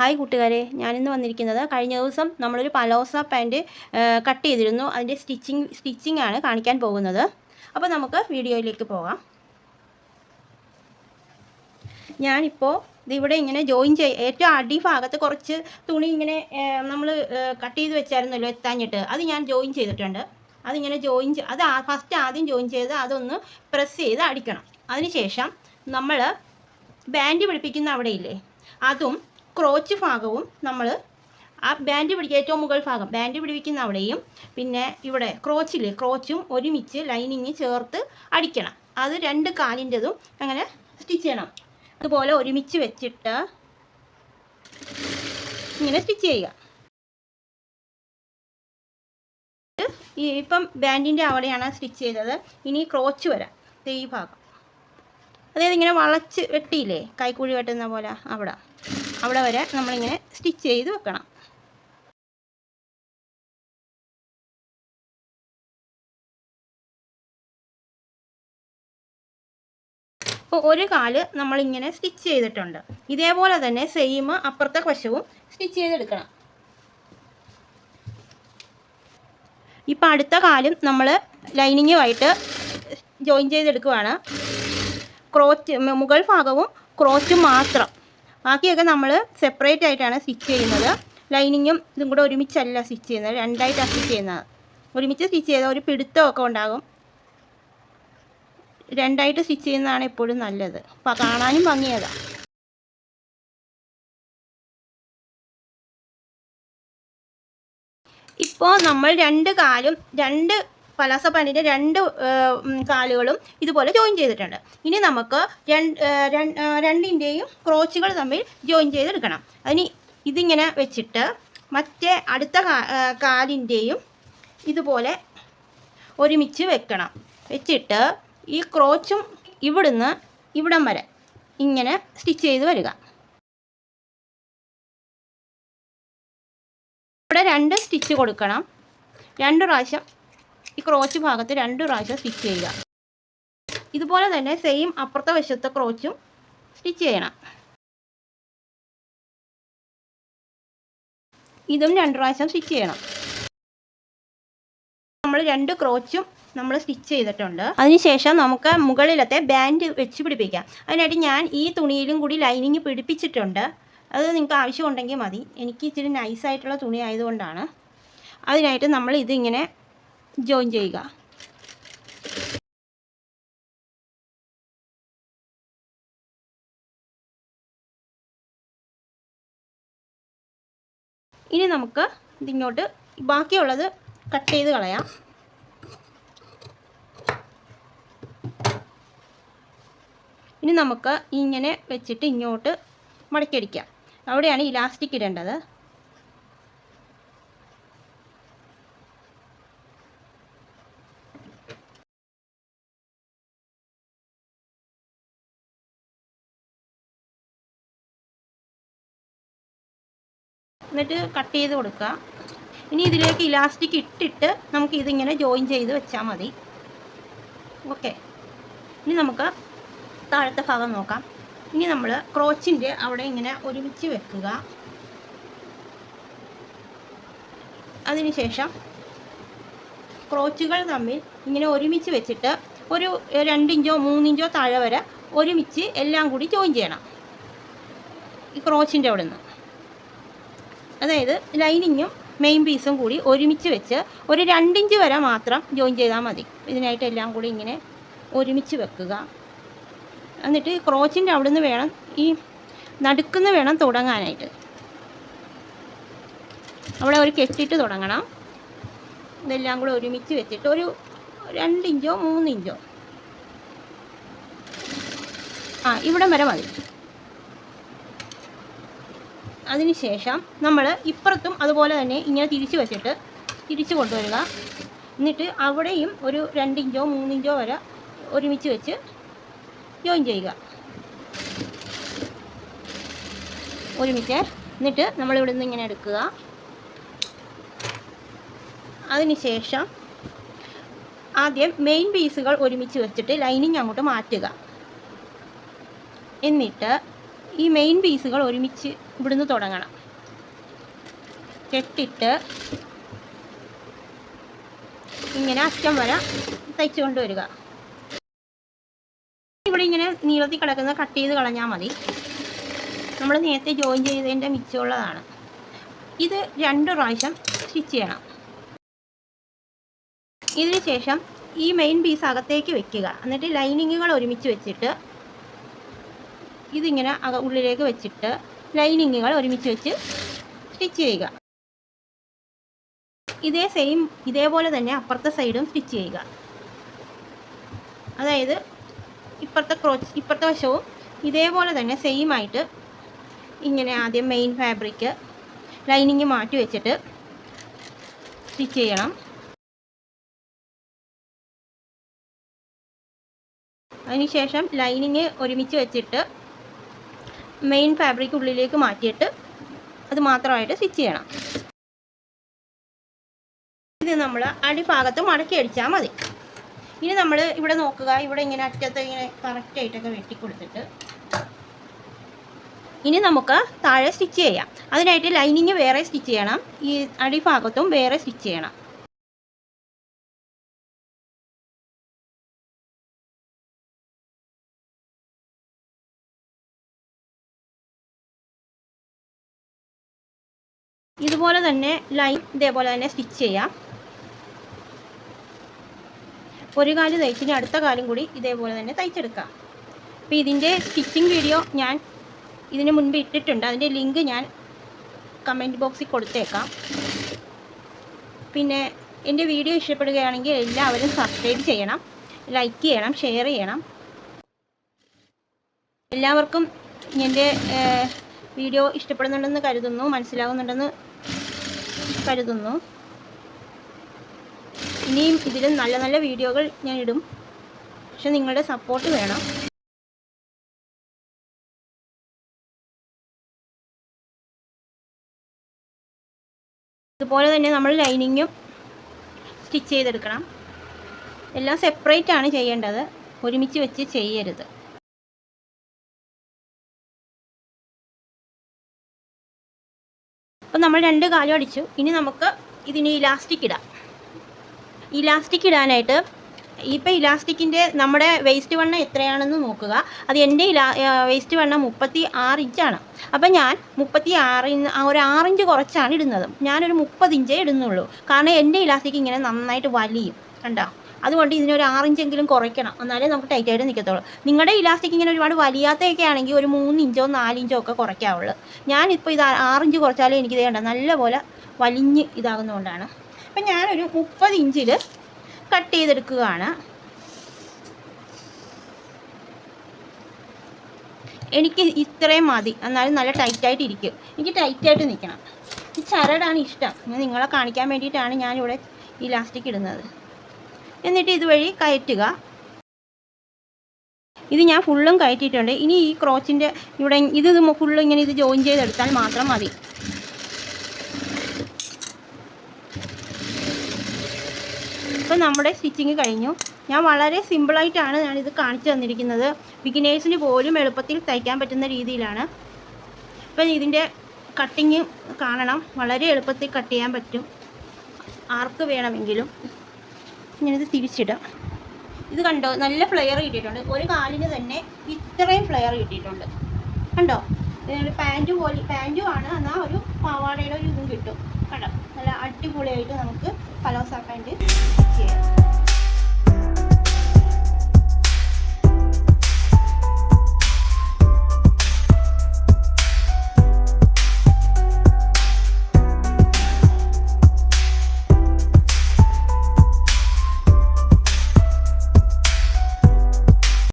Hi കൂട്ടുകാരെ ഞാനിന്ന് വന്നിരിക്കുന്നത് കഴിഞ്ഞ ദിവസം നമ്മളൊരു പലോസ പാന്റ് കട്ട് ചെയ്തിരുന്നു. അതിന്റെ സ്റ്റിച്ചിങ് സ്റ്റിച്ചിങ് ആണ് കാണിക്കാൻ പോകുന്നത്. അപ്പോൾ നമുക്ക് വീഡിയോയിലേക്ക് പോകാം. ഞാനിപ്പോൾ ഇതിവിടെ ഇങ്ങനെ ജോയിൻ ചെയ് ഏറ്റവും അടിഭാഗത്ത് കുറച്ച് തുണി ഇങ്ങനെ നമ്മൾ കട്ട് ചെയ്ത് വെച്ചായിരുന്നല്ലോ എത്താഞ്ഞിട്ട്. അത് ഞാൻ ജോയിൻ ചെയ്തിട്ടുണ്ട്. അതിങ്ങനെ ജോയിൻ അത് ഫസ്റ്റ് ആദ്യം ജോയിൻ ചെയ്ത് അതൊന്ന് പ്രസ് ചെയ്ത് അടിക്കണം. അതിനുശേഷം നമ്മൾ ബാൻഡ് പിടിപ്പിക്കുന്ന അവിടെയില്ലേ അതും ക്രോച്ച് ഭാഗവും നമ്മൾ ആ ബാൻഡ് പിടിക്കുക ഏറ്റവും മുകൾ ഭാഗം. ബാൻഡ് പിടിപ്പിക്കുന്ന അവിടെയും പിന്നെ ഇവിടെ ക്രോച്ചിൽ ക്രോച്ചും ഒരുമിച്ച് ലൈനിങ് ചേർത്ത് അടിക്കണം. അത് രണ്ട് കാലിന്റെതും അങ്ങനെ സ്റ്റിച്ച് ചെയ്യണം. അതുപോലെ ഒരുമിച്ച് വെച്ചിട്ട് ഇങ്ങനെ സ്റ്റിച്ച് ചെയ്യുക. ഈ ഇപ്പം ബാൻഡിന്റെ അവിടെയാണ് സ്റ്റിച്ച് ചെയ്തത്. ഇനി ക്രോച്ച് വരാം. ഈ ഭാഗം. അതായത് ഇങ്ങനെ വളച്ച് വെട്ടിയില്ലേ? കൈക്കുഴി വെട്ടുന്ന പോലെ അവിടെ. അവിടെ വരെ നമ്മളിങ്ങനെ സ്റ്റിച്ച് ചെയ്ത് വെക്കണം. അപ്പോൾ ഒരു കാൽ നമ്മളിങ്ങനെ സ്റ്റിച്ച് ചെയ്തിട്ടുണ്ട്. ഇതേപോലെ തന്നെ സെയിം അപ്പുറത്തെ വശവും സ്റ്റിച്ച് ചെയ്തെടുക്കണം. ഇപ്പം അടുത്ത കാലും നമ്മൾ ലൈനിങ്ങുമായിട്ട് ജോയിൻ ചെയ്തെടുക്കുവാണ്. ക്രോച്ച് മുകൾ ഭാഗവും ക്രോച്ചും മാത്രം. ബാക്കിയൊക്കെ നമ്മൾ സെപ്പറേറ്റ് ആയിട്ടാണ് സ്റ്റിച്ച് ചെയ്യുന്നത്. ലൈനിങ്ങും ഇതും കൂടെ ഒരുമിച്ചല്ല സ്റ്റിച്ച് ചെയ്യുന്നത്. രണ്ടായിട്ടാണ് സ്റ്റിച്ച് ചെയ്യുന്നത്. ഒരുമിച്ച് സ്റ്റിച്ച് ചെയ്താൽ ഒരു പിടുത്തമൊക്കെ ഉണ്ടാകും. രണ്ടായിട്ട് സ്റ്റിച്ച് ചെയ്യുന്നതാണ് എപ്പോഴും നല്ലത്. അപ്പോൾ കാണാനും ഭംഗിയതാണ് ഇപ്പോൾ നമ്മൾ രണ്ട് കാലും രണ്ട് പലാസ പാന്റിന്റെ രണ്ട് കാലുകളും ഇതുപോലെ ജോയിൻ ചെയ്തിട്ടുണ്ട്. ഇനി നമുക്ക് രണ്ടിന്റെയും ക്രോച്ചുകൾ തമ്മിൽ ജോയിൻ ചെയ്തെടുക്കണം. അതിന് ഇതിങ്ങനെ വെച്ചിട്ട് മറ്റേ അടുത്ത കാലിന്റെയും ഇതുപോലെ ഒരുമിച്ച് വെക്കണം. വെച്ചിട്ട് ഈ ക്രോച്ചും ഇവിടുന്ന് ഇവിടം വരെ ഇങ്ങനെ സ്റ്റിച്ച് ചെയ്ത് വരിക. ഇവിടെ രണ്ട് സ്റ്റിച്ച് കൊടുക്കണം. രണ്ട് പ്രാവശ്യം ഈ ക്രോച്ച് ഭാഗത്ത് രണ്ട് പ്രാവശ്യം സ്റ്റിച്ച് ചെയ്യുക. ഇതുപോലെ തന്നെ സെയിം അപ്പുറത്തെ വശത്തെ ക്രോച്ചും സ്റ്റിച്ച് ചെയ്യണം. ഇതും രണ്ട് പ്രാവശ്യം സ്റ്റിച്ച് ചെയ്യണം. നമ്മൾ രണ്ട് ക്രോച്ചും നമ്മൾ സ്റ്റിച്ച് ചെയ്തിട്ടുണ്ട്. അതിനുശേഷം നമുക്ക് മുകളിലത്തെ ബാൻഡ് വെച്ച് പിടിപ്പിക്കാം. അതിനായിട്ട് ഞാൻ ഈ തുണിയിലും കൂടി ലൈനിങ് പിടിപ്പിച്ചിട്ടുണ്ട്. അത് നിങ്ങൾക്ക് ആവശ്യമുണ്ടെങ്കിൽ മതി. എനിക്ക് ഇച്ചിരി നൈസായിട്ടുള്ള തുണി ആയതുകൊണ്ടാണ്. അതിനായിട്ട് നമ്മൾ ഇതിങ്ങനെ ജോയിൻ ചെയ്യുക. ഇനി നമുക്ക് ഇതിങ്ങോട്ട് ബാക്കിയുള്ളത് കട്ട് ചെയ്ത് കളയാം. ഇനി നമുക്ക് ഇങ്ങനെ വെച്ചിട്ട് ഇങ്ങോട്ട് മടക്കിയടിക്കാം അവിടെയാണ് ഇലാസ്റ്റിക് ഇടേണ്ടത്. എന്നിട്ട് കട്ട് ചെയ്ത് കൊടുക്കുക. ഇനി ഇതിലേക്ക് ഇലാസ്റ്റിക് ഇട്ടിട്ട് നമുക്ക് ഇതിങ്ങനെ ജോയിൻ ചെയ്ത് വെച്ചാൽ മതി. ഓക്കെ. ഇനി നമുക്ക് താഴത്തെ ഭാഗം നോക്കാം. ഇനി നമ്മൾ ക്രോച്ചിന്റെ അവിടെ ഇങ്ങനെ ഒരുമിച്ച് വെക്കുക. അതിനുശേഷം ക്രോച്ചുകൾ തമ്മിൽ ഇങ്ങനെ ഒരുമിച്ച് വെച്ചിട്ട് ഒരു രണ്ടിഞ്ചോ മൂന്നിഞ്ചോ താഴെ വരെ ഒരുമിച്ച് എല്ലാം കൂടി ജോയിൻ ചെയ്യണം. ഈ ക്രോച്ചിന്റെ അവിടെ നിന്ന് അതായത് ലൈനിങ്ങും മെയിൻ പീസും കൂടി ഒരുമിച്ച് വെച്ച് ഒരു രണ്ടിഞ്ച് വരെ മാത്രം ജോയിൻ ചെയ്താൽ മതി. ഇതിനായിട്ട് എല്ലാം കൂടി ഇങ്ങനെ ഒരുമിച്ച് വെക്കുക. എന്നിട്ട് ക്രോച്ചിന്റെ അവിടെ നിന്ന് വേണം ഈ നടുക്കുന്ന് വേണം തുടങ്ങാനായിട്ട്. അവിടെ ഒരു കെട്ടിട്ട് തുടങ്ങണം. ഇതെല്ലാം കൂടെ ഒരുമിച്ച് വെച്ചിട്ട് ഒരു രണ്ടിഞ്ചോ മൂന്നിഞ്ചോ. ആ ഇവിടം വരെ മതി. അതിനുശേഷം നമ്മൾ ഇപ്പുറത്തും അതുപോലെ തന്നെ ഇങ്ങനെ തിരിച്ച് വെച്ചിട്ട് തിരിച്ച് കൊണ്ടുവരിക. എന്നിട്ട് അവിടെയും ഒരു രണ്ടിഞ്ചോ മൂന്നിഞ്ചോ വരെ ഒരുമിച്ച് വെച്ച് ജോയിൻ ചെയ്യുക. ഒരുമിച്ച് എന്നിട്ട് നമ്മളിവിടെ നിന്ന് ഇങ്ങനെ എടുക്കുക. അതിനുശേഷം ആദ്യം മെയിൻ പീസുകൾ ഒരുമിച്ച് വെച്ചിട്ട് ലൈനിങ് അങ്ങോട്ട് മാറ്റുക. എന്നിട്ട് ഈ മെയിൻ പീസുകൾ ഒരുമിച്ച് ഇവിടുന്ന് തുടങ്ങണം. കെട്ടിട്ട് ഇങ്ങനെ അറ്റം വര തയ്ച്ചു കൊണ്ടുവരിക ഇവിടെ ഇങ്ങനെ നീളത്തിൽ കിടക്കുന്ന കട്ട് ചെയ്ത് കളഞ്ഞാൽ മതി. നമ്മൾ നേരത്തെ ജോയിൻ ചെയ്തതിന്റെ മിച്ചമുള്ളതാണ് ഇത് രണ്ട് പ്രാവശ്യം സ്റ്റിച്ച് ചെയ്യണം. ഇതിന് ശേഷം ഈ മെയിൻ പീസ് അകത്തേക്ക് വെക്കുക. എന്നിട്ട് ലൈനിങ്ങുകൾ ഒരുമിച്ച് വെച്ചിട്ട് ഇതിങ്ങനെ ഉള്ളിലേക്ക് വെച്ചിട്ട് ലൈനിങ്ങുകൾ ഒരുമിച്ച് വെച്ച് സ്റ്റിച്ച് ചെയ്യുക. ഇതേ സെയിം ഇതേപോലെ തന്നെ അപ്പുറത്തെ സൈഡും സ്റ്റിച്ച് ചെയ്യുക. അതായത് ഇപ്പുറത്തെ ക്രോച്ച് ഇപ്പുറത്തെ വശവും ഇതേപോലെ തന്നെ സെയിം ആയിട്ട് ഇങ്ങനെ ആദ്യം മെയിൻ ഫാബ്രിക്ക് ലൈനിങ് മാറ്റി വെച്ചിട്ട് സ്റ്റിച്ച് ചെയ്യണം. അതിനുശേഷം ലൈനിങ് ഒരുമിച്ച് വെച്ചിട്ട് മെയിൻ ഫാബ്രിക് ഉള്ളിലേക്ക് മാറ്റിയിട്ട് അത് മാത്രമായിട്ട് സ്റ്റിച്ച് ചെയ്യണം. ഇത് നമ്മൾ അടിഭാഗത്ത് മടക്കി അടിച്ചാൽ മതി. ഇനി നമ്മൾ ഇവിടെ നോക്കുക ഇവിടെ ഇങ്ങനെ അറ്റത്ത് ഇങ്ങനെ കറക്റ്റായിട്ടൊക്കെ വെട്ടിക്കൊടുത്തിട്ട് ഇനി നമുക്ക് താഴെ സ്റ്റിച്ച് ചെയ്യാം. അതിനായിട്ട് ലൈനിങ് വേറെ സ്റ്റിച്ച് ചെയ്യണം. ഈ അടിഭാഗത്തും വേറെ സ്റ്റിച്ച് ചെയ്യണം. ഇതുപോലെ തന്നെ ലൈൻ ഇതേപോലെ തന്നെ സ്റ്റിച്ച് ചെയ്യാം. ഒരു കാൽ തയ്ച്ചിന് അടുത്ത കാലും കൂടി ഇതേപോലെ തന്നെ തയ്ച്ചെടുക്കാം. അപ്പോൾ ഇതിന്റെ സ്റ്റിച്ചിങ് വീഡിയോ ഞാൻ ഇതിന് മുൻപ് ഇട്ടിട്ടുണ്ട്. അതിന്റെ ലിങ്ക് ഞാൻ കമന്റ് ബോക്സിൽ കൊടുത്തേക്കാം. പിന്നെ എന്റെ വീഡിയോ ഇഷ്ടപ്പെടുകയാണെങ്കിൽ എല്ലാവരും സബ്സ്ക്രൈബ് ചെയ്യണം ലൈക്ക് ചെയ്യണം ഷെയർ ചെയ്യണം. എല്ലാവർക്കും എന്റെ വീഡിയോ ഇഷ്ടപ്പെടുന്നുണ്ടെന്ന് കരുതുന്നു മനസ്സിലാകുന്നുണ്ടെന്ന് കരുതുന്നു. ഇനിയും ഇതിലും നല്ല നല്ല വീഡിയോകൾ ഞാൻ ഇടും. പക്ഷെ നിങ്ങളുടെ സപ്പോർട്ട് വേണം. ഇതുപോലെ തന്നെ നമ്മൾ ലൈനിങ്ങും സ്റ്റിച്ച് ചെയ്തെടുക്കണം. എല്ലാം സെപ്പറേറ്റ് ആണ് ചെയ്യേണ്ടത്. ഒരുമിച്ച് വെച്ച് ചെയ്യരുത്. അപ്പം നമ്മൾ രണ്ട് കാലും അടിച്ചു. ഇനി നമുക്ക് ഇതിന് ഇലാസ്റ്റിക് ഇടാം. ഇലാസ്റ്റിക് ഇടാനായിട്ട് ഇപ്പം ഇലാസ്റ്റിക്കിന്റെ നമ്മുടെ വേസ്റ്റ് വണ്ണം എത്രയാണെന്ന് നോക്കുക. അത് എന്റെ ഇലാ വേസ്റ്റ് വണ്ണം മുപ്പത്തി ആറ് ഇഞ്ചാണ് അപ്പം ഞാൻ മുപ്പത്തി ആറിന് ഒരു ആറിഞ്ച് കുറച്ചാണ് ഇടുന്നത്. ഞാനൊരു മുപ്പത് ഇഞ്ചേ ഇടുന്നുള്ളൂ. കാരണം എന്റെ ഇലാസ്റ്റിക് ഇങ്ങനെ നന്നായിട്ട് വലിയും. കണ്ടോ? അതുകൊണ്ട് ഇതിനൊരു ആറിഞ്ചെങ്കിലും കുറയ്ക്കണം. എന്നാലേ നമുക്ക് ടൈറ്റായിട്ട് നിൽക്കത്തുള്ളൂ നിങ്ങളുടെ ഇലാസ്റ്റിക് ഇങ്ങനെ ഒരുപാട് വലിയാത്തയൊക്കെ ആണെങ്കിൽ ഒരു മൂന്ന് ഇഞ്ചോ നാലിഞ്ചോ ഒക്കെ കുറയ്ക്കാവുള്ളൂ. ഞാനിപ്പോൾ ഇത് ആറിഞ്ച് കുറച്ചാലേ എനിക്ക് ഇതേണ്ട നല്ലപോലെ വലിഞ്ഞ് ഇതാകുന്നതുകൊണ്ടാണ് അപ്പം ഞാനൊരു മുപ്പത് ഇഞ്ചിൽ കട്ട് ചെയ്തെടുക്കുകയാണ്. എനിക്ക് ഇത്രയും മതി. എന്നാലും നല്ല ടൈറ്റായിട്ട് ഇരിക്കും. എനിക്ക് ടൈറ്റായിട്ട് നിൽക്കണം ഈ ചരടാണ് ഇഷ്ടം. നിങ്ങളെ കാണിക്കാൻ വേണ്ടിയിട്ടാണ് ഞാനിവിടെ ഇലാസ്റ്റിക് ഇടുന്നത്. എന്നിട്ട് ഇതുവഴി കയറ്റുക. ഇത് ഞാൻ ഫുള്ളും കയറ്റിയിട്ടുണ്ട്. ഇനി ഈ ക്രോച്ചിന്റെ ഇവിടെ ഇത് ഫുള്ളും ഇങ്ങനെ ഇത് ജോയിൻ ചെയ്തെടുത്താൽ മാത്രം മതി. ഇപ്പം നമ്മുടെ സ്റ്റിച്ചിങ് കഴിഞ്ഞു. ഞാൻ വളരെ സിമ്പിളായിട്ടാണ് ഞാനിത് കാണിച്ചു തന്നിരിക്കുന്നത്. ബിഗിനേഴ്സിന് പോലും എളുപ്പത്തിൽ തയ്ക്കാൻ പറ്റുന്ന രീതിയിലാണ്. ഇപ്പം ഇതിന്റെ കട്ടിങ് കാണണം. വളരെ എളുപ്പത്തിൽ കട്ട് ചെയ്യാൻ പറ്റും. ആർക്ക് വേണമെങ്കിലും. ഞാനിത് തിരിച്ചിടാം. ഇത് കണ്ടോ? നല്ല ഫ്ലെയർ കിട്ടിയിട്ടുണ്ട്. ഒരു കാലിന് തന്നെ ഇത്രയും ഫ്ലെയർ കിട്ടിയിട്ടുണ്ട്. കണ്ടോ? പാന്റു പോലെ പാന്റും ആണ്. എന്നാൽ ഒരു പാവാടയുടെ ഒരു ഇതും കിട്ടും. കണ്ടോ? നല്ല അടിപൊളിയായിട്ട് നമുക്ക് പലോസ പാന്റ്